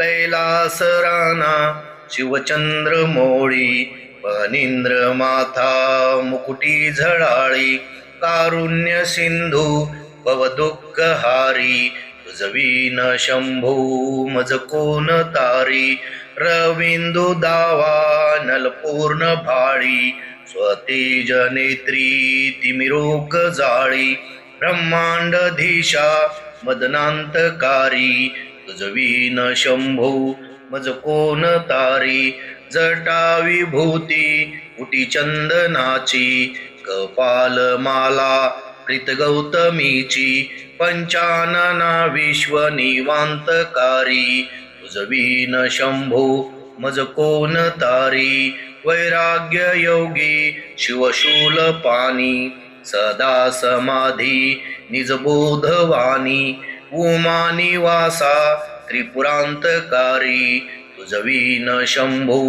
कैलास राणा शिवचंद्र मोळी पनिंद्र माथा मुकुटी झळाळी कारुण्य सिंधू भवदुःख हारी तुझवीन शंभू मज कोण तारी रविंदू दावा नलपूर्ण भाळी स्वतेज नेत्री तिमिरोग जाळी ब्रह्मांडधीशा मदनांतकारी तुझवीन शंभू मज कोण तारी? जटावी भूती उटी चंदनाची कपाल माला प्रीत गौतमीची पंचानना विश्व निवांतकारी. तुझवीन शंभू मज कोण तारी? वैराग्य योगी शिवशूल पाणी सदा समाधी निजबोधवाणी उमा निवासा त्रिपुरांतकारी तुझवीन शंभू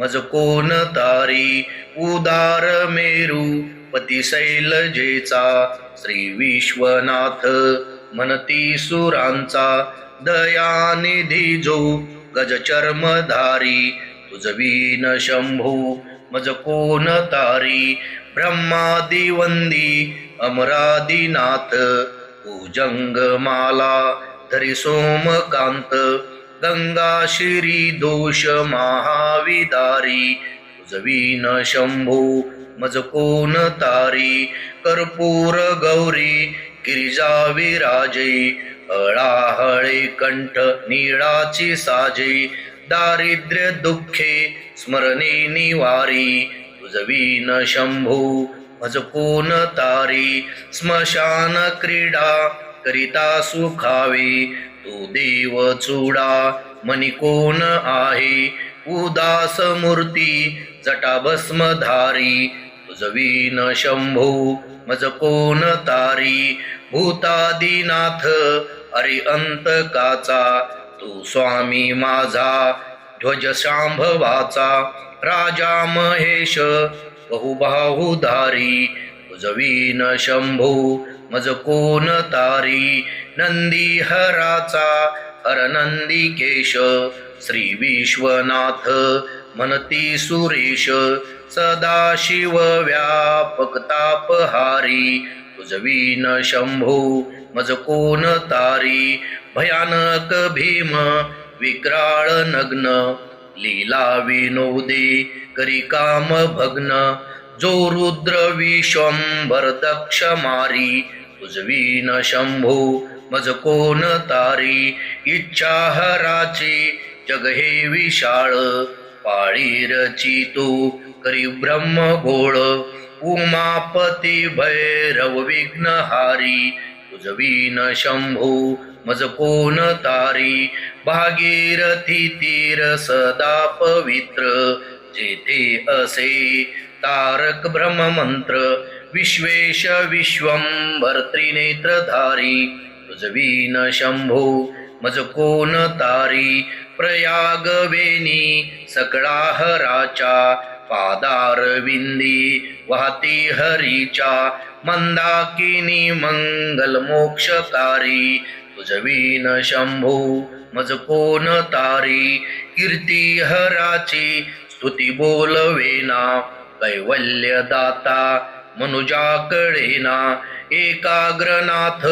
मज कोण तारी उदार मेरू पती शैलजेचा श्री विश्वनाथ मनती सुरांचा दयानिधी जो गजचर्मधारी तुझवीन शंभू मज कोण तारी ब्रह्मादिवंदी अमरादिनाथ भुजंगमाला धरी सोमकांत गंगाशिरी दोष महाविदारी. उजवीन शंभू मज कोण तारी कर्पूर गौरी गिरिजा विराजे हळाहळे कंठ नीळाची साजे दारिद्र्य दुःखे स्मरणे निवारी. उजवीन शंभू भज कोण तारी स्मशान क्रीडा करिता सुखावे तू देव चुडा मनी कोण आहे उदास मूर्ती जटा भस्मधारी तुझवीन शंभू मज कोण तारी भूतादिनाथ अरे अंतकाचा तू स्वामी माझा ध्वज शांभवाचा राजा महेश बहुबाहुधारी उजवीन शंभू मज कोण तारी नंदी हराचा हर नंदिकेश श्री विश्वनाथ मनती सुरेश सदाशिव व्यापक तापहारी उजवीन शंभू मज कोण तारी भयानक भीम विक्राळ नग्न लीला विनोदे करी काम भग्न. जो रुद्र विश्वंभर दक्ष मारी उजवीन शंभू मज कोण तारी. इच्छा हराची जग हे विशाळ. पाळीरची तू करी ब्रह्म गोळ उमापती भैरव विघ्नहारी उजवीन शंभू मज कोण तारी? भागीरथी तीर सदा पवित्र. जेथे असे तारक ब्रह्ममंत्र विश्वेश विश्वंभर त्रिनेत्रधारी. तुझवीन शंभो मज कोण तारी? प्रयाग वेणी सकळाहराच्या पादार विंदी वाहती हरीच्या मंदाकिनी मंगल मोक्षकारी तुझवीन शंभू मज कोण तारी? कीर्ती हराची स्तुती बोलवेना कैवल्य दाता मनुजाकडेना एकाग्रनाथ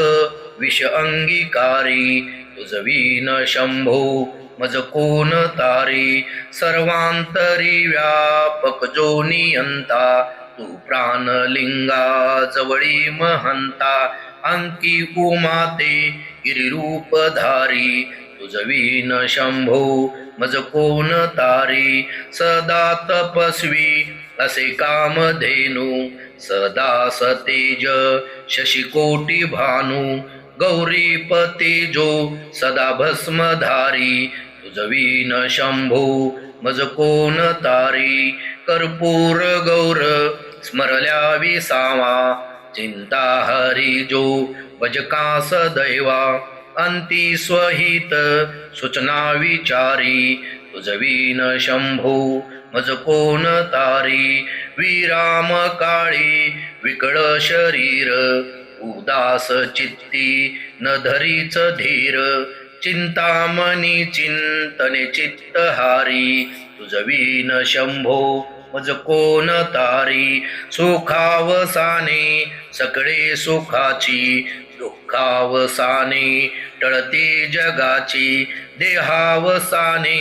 विष अंगीकारी. तुझवीन शंभू मज कोण तारी? सर्वांतरी व्यापक जो नियंता तू प्राणलिंगा जवळी महंता. अंकी उमाते गिरिरूपधारी तुझवीन शंभो मज कोण तारी सदा तपस्वी असे कामधेनू सदा सतेज शशिकोटी भानू गौरीपती जो सदा भस्मधारी तुझवीन शंभो मज कोण तारी कर्पूर गौर स्मरल्या विसावा चिंता हरी जो भजकास दैवा अंती स्वहित सूचना विचारी तुझवीन शंभू मज कोण तारी विराम काळी विकळ शरीर उदास चित्ती न धरीच धीर चिंतामणी चिंतने चित्तहारी तुझवीन शंभो मज कोण तारी सुखावसाने सकळे सुखाची दुःखावसाने टळते जगाची देहावसाने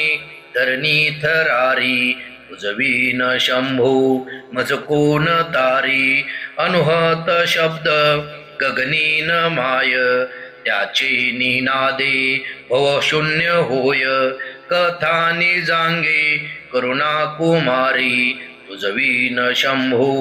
धरणी थरारी उजवीन शंभू मज कोण तारी अनुहत शब्द गगनीन माय त्याचे निनादे भव शून्य होय कथानी जांगे करुणा कुमारी तुझवीन शंभू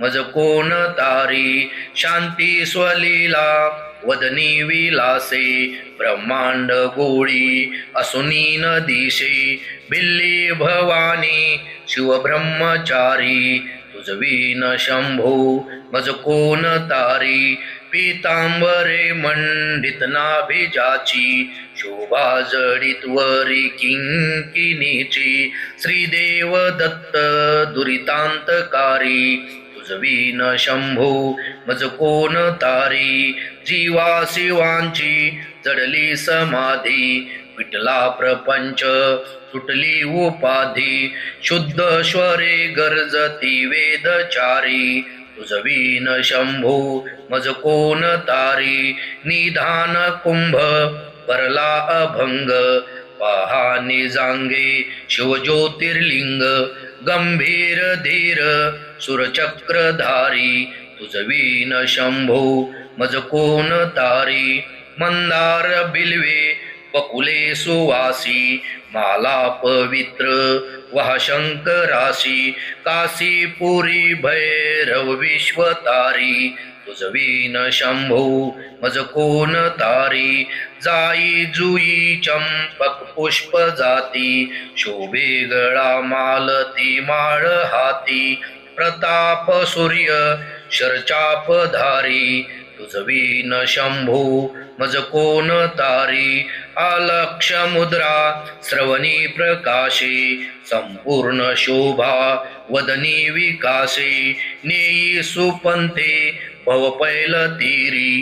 मज कोण तारी? शांती स्वलीला वदनी विलासे ब्रह्मांड गोळी असुनीन दिशे बिल्ली भवानी शिवब्रह्मचारी तुझवीन शंभो मज कोण तारी? पीतांबरे मंडित नाभिजाची शोभा जडित वरी किंकिनीची श्रीदेव दत्त दुरितांतकारी तुझवीन शंभू मज कोण तारी? जीवा शिवांची जडली समाधी विटला प्रपंच सुटली उपाधी. शुद्ध स्वरे गरजती वेदचारी. तुझवीन शंभू मज कोण तारी? निधान कुंभ परला अभंग. पहानी जांगे शिवज्योतिर्लिंग गंभीर धीर. सुरचक्रधारी तुझवीन शंभो मज कोण तारी मंदार बिल्वे बकुले सुवासी माला पवित्र वहा शंकराशी काशीपुरी भैरव विश्वतारी तुझवीन शंभो मज कोण तारी जाई जुई चंपक पुष्प जाती शोभे गळा मालती माळ हाती प्रताप सूर्य शरचाप धारी तुझवीन शंभू मज कोण तारी? आलक्ष मुद्रा श्रवणी प्रकाशे संपूर्ण शोभा वदनी विकासी नेई सुपंथे भवपैल तीरी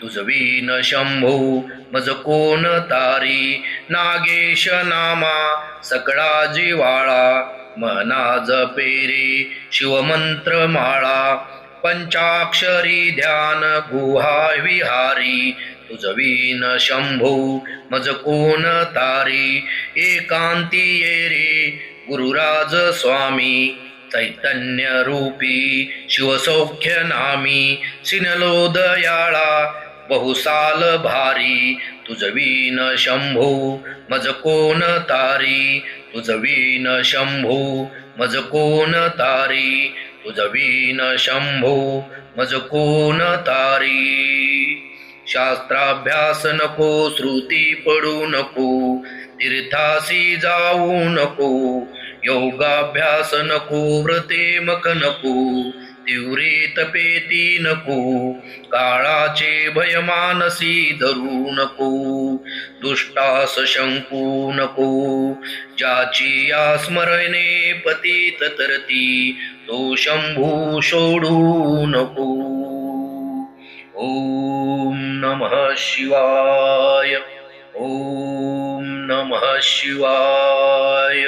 तुझवीन शंभू मज कोण तारी? नागेश नामा सकळा जिवाळा मना जपेरी शिवमंत्र माळा पंचाक्षरी ध्यान गुहा विहारी तुझवीन शंभू मज कोण तारी एकांती येरी गुरुराज स्वामी चैतन्य रूपी शिवसौख्य नामी सिनलोदयाळा बहुसाल भारी तुझवीन शंभू मज कोण तारी तुझवीन शंभू मज कोण तारी? तुझवीन शंभू मज कोण तारी? शास्त्राभ्यास नको श्रुती पडू नको तीर्थासी जाऊ नको योगाभ्यास नको व्रते मख नको तीव्रे तपेती नको काळाचे भय मानसी धरू नको दुष्टास शंकू नको ज्याची या स्मरणे पती तरती तो शंभू सोडू नको. ओम नमः शिवाय ओम नमः शिवाय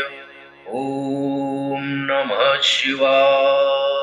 ओम नमः शिवाय.